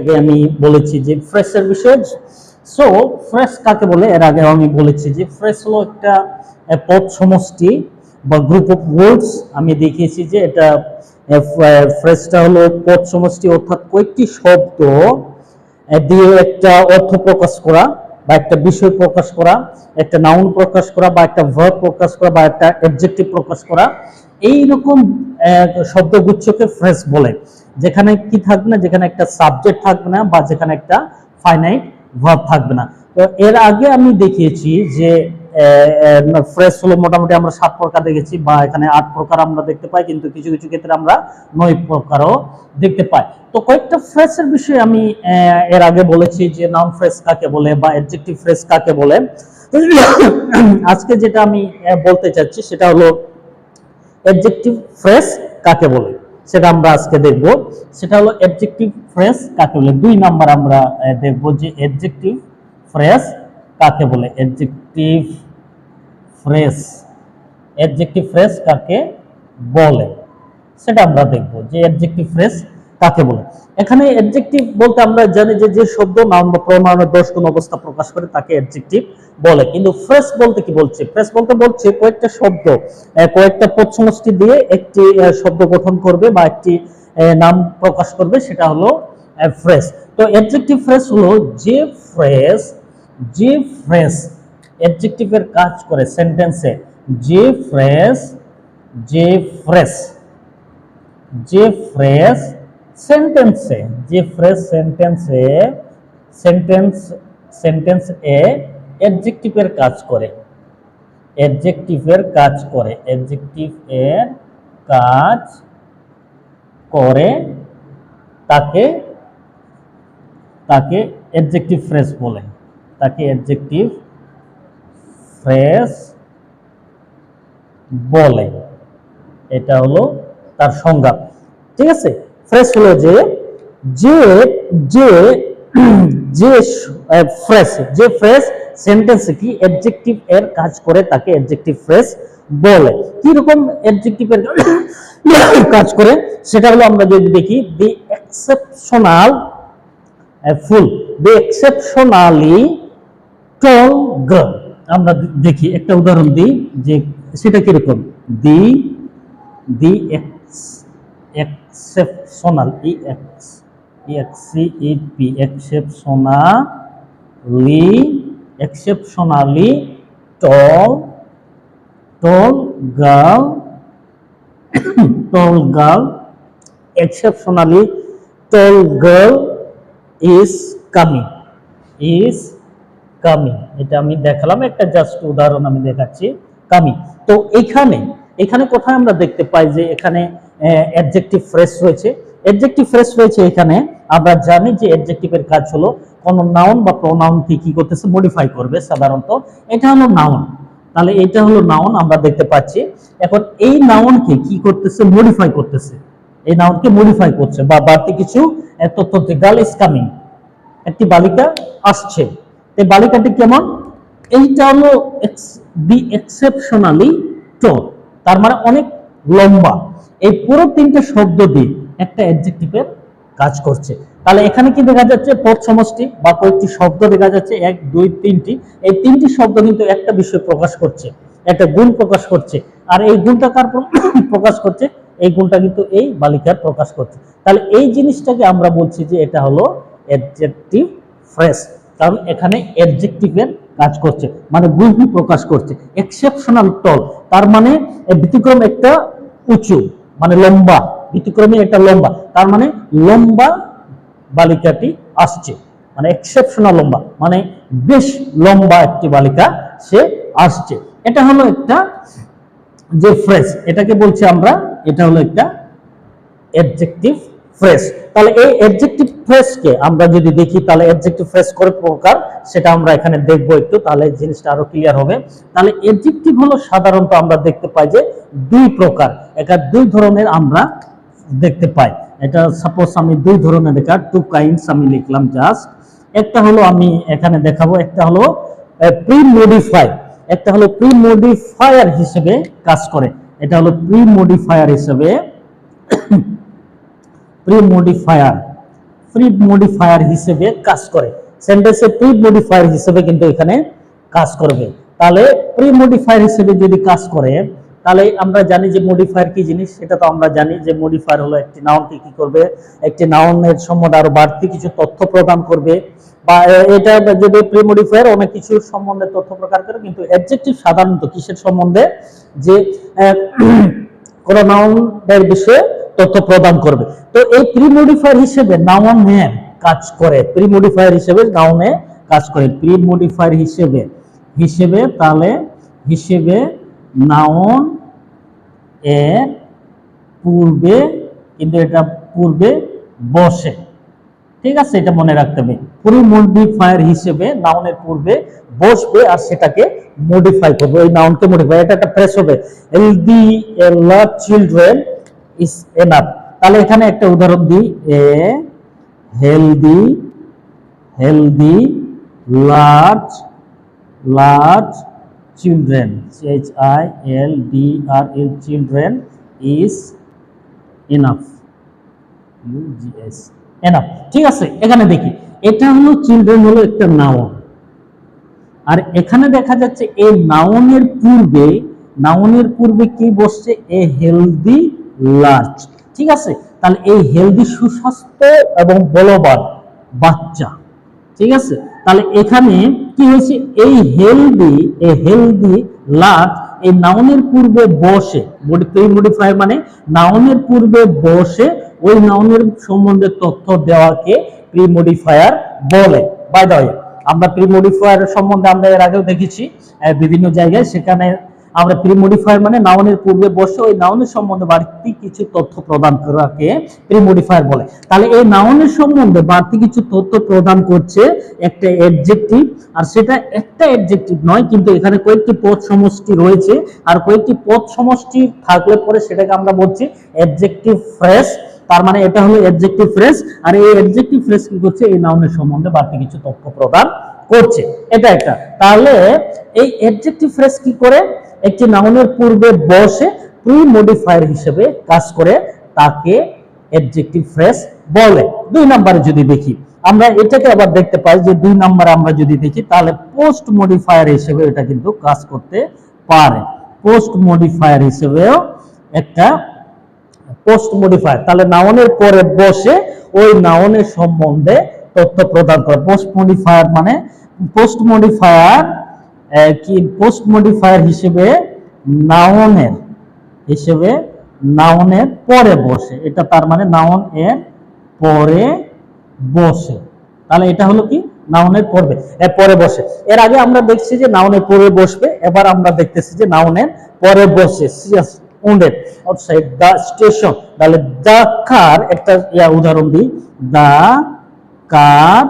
আগে আমি বলেছি যে ফ্রেশের বিষয়ে। সো ফ্রেশ কাকে বলে? এর আগে আমি বলেছি যে ফ্রেশ হলো একটা পদ সমষ্টি বা গ্রুপ অফ ওয়ার্ডস আমি দেখিয়েছি যে এটা ফ্রেশটা হলো পদ সমষ্টি অর্থাৎ কয়েকটি শব্দ দিয়ে একটা অর্থ প্রকাশ করা বা একটা বিষয় প্রকাশ করা, একটা নাউন প্রকাশ করা বা একটা ভার্ব প্রকাশ করা বা একটা অবজেক্টিভ প্রকাশ করা। এই রকম শব্দগুচ্ছকে ফ্রেশ বলে। যেখানে কি থাকবে না, যেখানে একটা সাবজেক্ট থাকবে না বা যেখানে একটা ফাইনাইট ভার্ব থাকবে না। তো এর আগে আমি দেখিয়েছি যে ফ্রেশ হলো মোটামুটি আমরা সাত প্রকার দেখেছি বা এখানে আট প্রকার আমরা দেখতে পাই, কিন্তু কিছু কিছু ক্ষেত্রে আমরা নয় প্রকারও দেখতে পাই। তো কয়েকটা ফ্রেশের বিষয়ে আমি এর আগে বলেছি যে নাউন ফ্রেশ কাকে বলে বা অ্যাডজেক্টিভ ফ্রেশ কাকে বলে। আজকে যেটা আমি বলতে চাচ্ছি সেটা হলো অ্যাডজেক্টিভ ফ্রেশ কাকে বলে। সেটা আমরা আজকে দেখব। সেটা হলো অ্যাডজেক্টিভ ফ্রেশ কাকে বলে? দুই নাম্বার আমরা দেখব যে অ্যাডজেক্টিভ ফ্রেশ কাকে বলে? অ্যাডজেক্টিভ ফ্রেশ অ্যাডজেক্টিভ ফ্রেশ কাকে বলে? সেটা আমরা দেখব যে অ্যাডজেক্টিভ ফ্রেশ কাকে বলে? এখানে অ্যাডজেক্টিভ বলতে আমরা জানি যে যে শব্দ, নাম বা প্রোনাউনের দোষ কোন অবস্থা প্রকাশ করে তাকে অ্যাডজেক্টিভ বলে। কিন্তু ফ্রেশ বলতে কি বলছে? ফ্রেশ বলতে বলছে কয়েকটা শব্দ। কয়েকটা পদ সমষ্টি দিয়ে একটি শব্দ গঠন করবে বা একটি নাম প্রকাশ করবে, সেটা হলো ফ্রেশ তো অ্যাডজেক্টিভ ফ্রেশ হলো যে ফ্রেশ যে ফ্রেশ অ্যাডজেক্টিভের কাজ করে সেন্টেন্সে যে ফ্রেশ যে ফ্রেশ যে ফ্রেশ সেন্টেন্সে যে ফ্রেশ সেন্টেন্সে সেন্টেন্স সেন্টেন্স এ অ্যাডজেক্টিভের কাজ করে। অ্যাডজেক্টিভের কাজ করে। অ্যাডজেক্টিভ এর কাজ করে তাকে তাকে অ্যাডজেক্টিভ ফ্রেশ বলে। তাকে অ্যাডজেক্টিভ ফ্রেশ বলে। এটা হলো তার সংজ্ঞা। ঠিক আছে? ফ্রেশ হলো যে যে যে যে ফ্রেশ যে ফ্রেশ সেন্টেন্সে কি অ্যাডজেক্টিভ এর কাজ করে তাকে অ্যাডজেক্টিভ ফ্রেশ বলে। কি রকম অ্যাডজেক্টিভ এর কাজ করে? সেটা হলো আমরা যদি দেখি the exceptional full. The exceptionally tall girl আমরা দেখি, একটা উদাহরণ দিই যে সেটা কীরকম? The the exceptional E X এক্সি E P exceptionally exceptionally tall tall girl tall girl exceptionally tall girl is coming is coming এটা আমি দেখালাম, একটা জাস্ট উদাহরণ আমি দেখাচ্ছি, কামিং। তো এখানে এখানে কোথায় আমরা দেখতে পাই যে এখানে অ্যাডজেক্টিভ ফ্রেশ রয়েছে। অ্যাডজেক্টিভ ফ্রেশ রয়েছে এখানে। আমরা জানি যে অ্যাডজেক্টিভের কাজ হলো কোন নাউন বা প্রোনাউনকে কি করতেছে মডিফাই করবে সাধারণত। এটা হলো নাউন তাহলে এটা হলো নাউন আমরা দেখতে পাচ্ছি। এখন এই নাউনকে কি করতেছে মডিফাই করতেছে। এই নাউনকে মডিফাই করছে বা বাড়তি কিছু তথ্য গার্ল ইজ কামিং একটি বালিকা আসছে। এই বালিকাটি কেমন? এইটা হলো দি এক্সেপশনালি টল তার মানে অনেক লম্বা। এই পুরো তিনটে শব্দ দিয়ে একটা অ্যাডজেক্টিভের কাজ করছে। তাহলে এখানে কি দেখা যাচ্ছে? পদ সমষ্টি বা কয়েকটি শব্দ দেখা যাচ্ছে। এক, দুই, তিনটি। এই তিনটি শব্দ কিন্তু একটা বিষয় প্রকাশ করছে, একটা গুণ প্রকাশ করছে। আর এই গুণটা কার প্রকাশ করছে? এই গুণটা কিন্তু এই বালিকার প্রকাশ করছে। তাহলে এই জিনিসটাকে আমরা বলছি যে এটা হলো অ্যাডজেক্টিভ ফ্রেশ কারণ এখানে অ্যাডজেক্টিভের কাজ করছে মানে গুণ প্রকাশ করছে। এক্সেপশনাল টল তার মানে ব্যতিক্রম একটা উঁচু। মানে লম্বা, ব্যতিক্রমী একটা লম্বা। তার মানে লম্বা বালিকাটি আসছে। মানে এক্সেপশনাল লম্বা। মানে বেশ লম্বা একটি বালিকা সে আসছে। এটা হলো একটা যে ফ্রেশ এটাকে বলছি আমরা, এটা হলো একটা অ্যাডজেক্টিভ ফ্রেশ তাহলে এই অ্যাডজেক্টিভ ফ্রেশকে আমরা যদি দেখি, তাহলে অ্যাডজেক্টিভ ফ্রেশ করে প্রকার, সেটা আমরা এখানে দেখব একটু, তাহলে জিনিসটা আরও ক্লিয়ার হবে। তাহলে অ্যাডজেক্টিভ হলো সাধারণত আমরা দেখতে পাই যে দুই প্রকার, এটা দুই ধরনের আমরা দেখতে পাই। এটা সাপোজ আমি দুই ধরনের দেখা টু কাইন্ডস আমি লিখলাম জাস্ট একটা হলো আমি এখানে দেখাবো, একটা হলো প্রি মডিফাই একটা হলো প্রি মডিফায়ার হিসেবে কাজ করে। এটা হলো প্রি মডিফায়ার হিসেবে প্রি মডিফায়ার প্রি মডিফায়ার হিসেবে কাজ করে। সেন্টেন্সে প্রি মডিফায়ার হিসেবে কিন্তু এখানে কাজ করবে। তাহলে প্রি মডিফায়ার হিসেবে যদি কাজ করে, তাহলে আমরা জানি যে মডিফায়ার কি জিনিস? সেটা তো আমরা জানি যে মডিফায়ার হলো একটি নাউনকে কি করবে? একটি নাউনের সম্বন্ধে আরও বাড়তি কিছু তথ্য প্রদান করবে। বা এটা যদি প্রি মডিফায়ার অনেক কিছু সম্বন্ধে তথ্য প্রকাশ করে, কিন্তু অ্যাডজেক্টিভ সাধারণত কিসের সম্বন্ধে? যে কোন নাউনের বিষয়ে তথ্য প্রদান করবে। তো এই প্রি মডিফায়ার হিসেবে নাউনের কাজ করে। প্রি মডিফায়ার হিসেবে নাউনে কাজ করে। প্রি মডিফায়ার হিসেবে হিসেবে তাহলে, হিসেবে নাউন এ পূর্বে, কিন্তু এটা পূর্বে বসে। ঠিক আছে, এটা মনে রাখতে হবে। প্রি মডিফায়ার হিসেবে নাউনের পূর্বে বসবে আর সেটাকে মডিফাই করবে। ওই নাউনকে মডিফাই এটা একটা প্রেস হবে। Healthy love children is enough তাহলে এখানে একটা উদাহরণ দিই। A healthy healthy large large children H I L D R L children is enough ইউজিএস enough ঠিক আছে, এখানে দেখি। এটা হলো চিলড্রেন হলো একটা নাউন আর এখানে দেখা যাচ্ছে, এই নাউনের পূর্বে নাউনের পূর্বে কি বসছে? এ হেলদি লার্জ ঠিক আছে? তাহলে এই হেলদি সুস্বাস্থ্য এবং বলবান বাচ্চা। ঠিক আছে? তাহলে এখানে কি হয়েছে? এই হেলদি এ হেলদি লার্জ এই নাউনের পূর্বে বসে মডিফায়ার মানে নাউনের পূর্বে বসে ওই নাউনের সম্বন্ধে তথ্য দেওয়াকে প্রি মডিফায়ার বলে বাই দ্য আমরা প্রি মডিফায়ার সম্বন্ধে আমরা এর আগেও দেখেছি বিভিন্ন জায়গায় সেখানে আমরা প্রি মডিফায়ার মানে নাউনের পূর্বে বসে ওই নাউনের সম্বন্ধে বাড়তি কিছু তথ্য প্রদান করাকে প্রি মডিফায়ার বলে। তাহলে এই নাউনের সম্বন্ধে বাড়তি কিছু তথ্য প্রদান করছে একটা অ্যাডজেক্টিভ আর সেটা একটা অ্যাডজেক্টিভ নয়, কিন্তু এখানে কয়েকটি পদ সমষ্টি রয়েছে, আর কয়েকটি পদ সমষ্টি থাকলে পরে সেটাকে আমরা বলছি অ্যাডজেক্টিভ ফ্রেশ তার মানে এটা হলো অ্যাডজেক্টিভ ফ্রেজ আর এই অ্যাডজেক্টিভ ফ্রেজ কি করছে? এই নাউনের সম্বন্ধে বাড়তি কিছু তথ্য প্রদান করছে। এটা একটা। তাহলে এই অ্যাডজেক্টিভ ফ্রেজ কি করে? একটি নাউনের পূর্বে বসে প্রি মডিফায়ার হিসেবে কাজ করে তাকে অ্যাডজেক্টিভ ফ্রেজ বলে। দুই নম্বরে যদি দেখি, আমরা এটাকে আবার দেখতে পাই যে দুই নম্বরে আমরা যদি দেখি, তাহলে পোস্ট মডিফায়ার হিসেবে এটা কিন্তু কাজ করতে পারে। পোস্ট মডিফায়ার হিসেবেও একটা পোস্ট মডিফায়ার তাহলে নাউনের পরে বসে ওই নাউনের সম্বন্ধে তথ্য প্রদান করে। পোস্ট মডিফায়ার মানে পোস্ট মডিফায়ার কি পোস্ট মডিফায়ার হিসেবে নাউনের হিসেবে নাউনের পরে বসে। এটা তার মানে নাউন এর পরে বসে। তাহলে এটা হলো কি? নাউনের পড়বে পরে বসে। এর আগে আমরা দেখছি যে নাউনের পরে বসবে, এবার আমরা দেখতেছি যে নাউনের পরে বসে। Serious wounded outside the station তাহলে দা কার একটা, ইয়া, উদাহরণ দিই। The car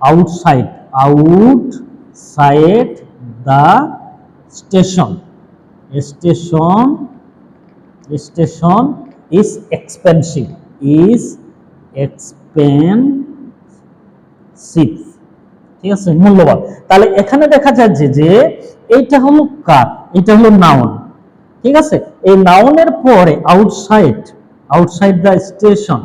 outside outside the station. Station station is expensive is expensive ঠিক আছে, মূল্যবান। তাহলে এখানে দেখা যাচ্ছে যে এইটা হলো কার? এটা হলো নাউন ঠিক আছে? এই নাউনের পরে আউটসাইড আউটসাইড দ্য স্টেশন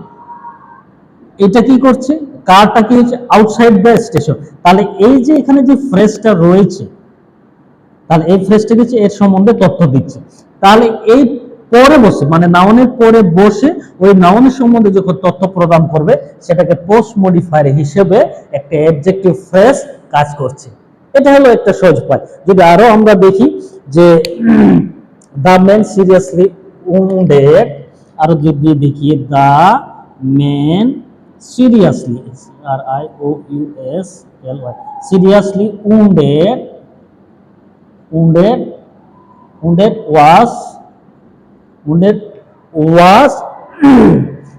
এটা কি করছে? কারটা কি হচ্ছে? আউটসাইড দ্য স্টেশন তাহলে এই যে এখানে যে ফ্রেজটা রয়েছে, তাহলে এই ফ্রেজটা হচ্ছে? এর সম্বন্ধে তথ্য দিচ্ছে। তাহলে এই পরে বসে মানে নাউনের পরে বসে ওই নাউনের সম্বন্ধে যখন তথ্য প্রদান করবে, সেটাকে পোস্ট মডিফায়ার হিসেবে একটা অ্যাডজেক্টিভ ফ্রেজ কাজ করছে। এটা হলো একটা সহজ উপায়। যদি আরও আমরা দেখি যে দা ম্যান সিরিয়াসলি উন্ডেড আরও যদি দেখি the man seriously R I O U S L Y seriously wounded wounded wounded was wounded was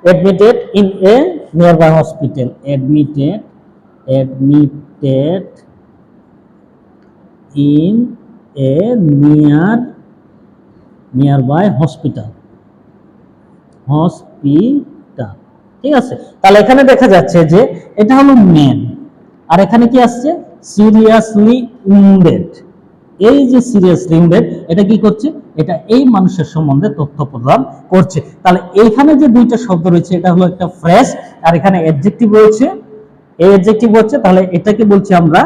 admitted in a nearby hospital admitted admitted in a near nearby hospital hospital ঠিক আছে? তাহলে এখানে দেখা যাচ্ছে যে এটা হলো মেন আর এখানে কি আসছে? সিরিয়াসলি উন্ডেড এই যে সিরিয়াস লিঙ্গের এটা কি করছে? এটা এই মানুষের সম্বন্ধে তথ্য প্রদান করছে। তাহলে এইখানে যে দুইটা শব্দ রয়েছে, এটা হলো একটা ফ্রেশ আর এখানে অ্যাডজেক্টিভ রয়েছে। এই অ্যাডজেক্টিভ হচ্ছে, তাহলে এটাকে বলছি আমরা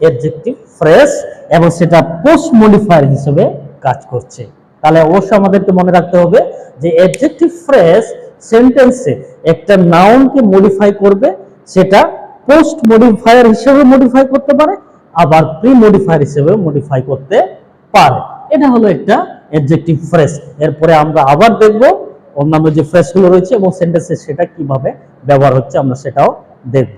অ্যাডজেক্টিভ ফ্রেশ এবং সেটা পোস্ট মডিফায়ার হিসেবে কাজ করছে। তাহলে অবশ্যই আমাদেরকে মনে রাখতে হবে যে অ্যাডজেক্টিভ ফ্রেশ সেন্টেন্সে একটা নাউনকে মডিফাই করবে, সেটা পোস্ট মডিফায়ার হিসেবে মডিফাই করতে পারে, আবার প্রি মডিফায়ার হিসেবে মডিফাই করতে পারে। এটা হলো একটা অ্যাডজেক্টিভ ফ্রেশ এরপরে আমরা আবার দেখব অন্যান্য যে ফ্রেশগুলো রয়েছে এবং সেন্টেন্সে সেটা কীভাবে ব্যবহার হচ্ছে, আমরা সেটাও দেখব।